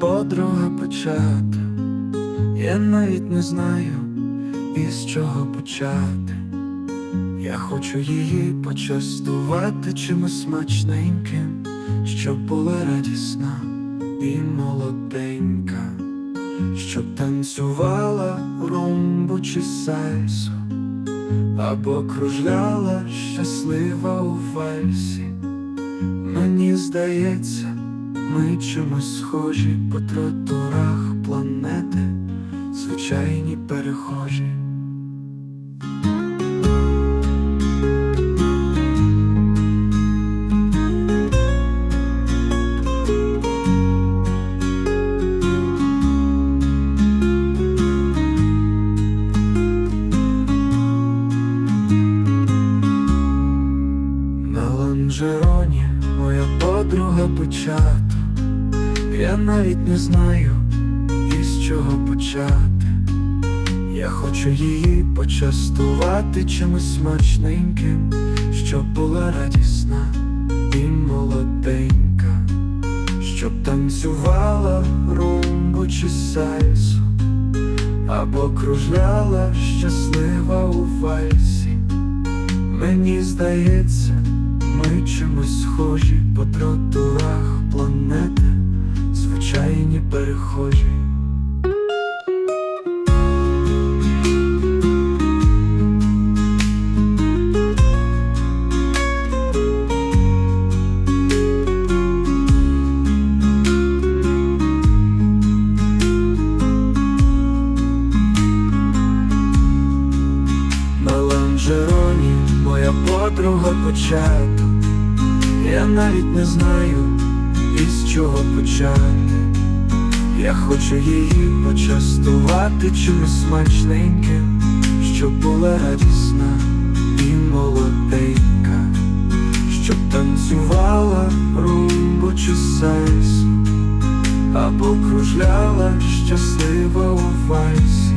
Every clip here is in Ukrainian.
подруга почати, я навіть не знаю, із чого почати. Я хочу її почастувати чимось смачненьким, щоб була радісна і молоденька, щоб танцювала румбу чи сальсу, або кружляла щаслива у вальсі. Мені здається, ми чимось схожі по тротурах планети, звичайні перехожі. На лонжероні моя подруга почата. Я навіть не знаю, із чого почати. Я хочу її почастувати чимось смачненьким, щоб була радісна і молоденька, щоб танцювала румбу чи сальсу, або кружляла щаслива у вальсі. Мені здається, ми чимось схожі по тротурах планети, На лонжероні моя подруга початок. Я навіть не знаю, із чого почати Я хочу її почастувати чимось смачненьким, щоб була радісна і молоденька, щоб танцювала румбу чи сальсу, або кружляла щаслива у вальсі.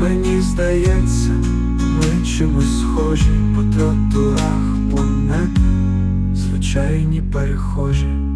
Мені здається, ми чимось схожі по тротурах планети, звичайні перехожі.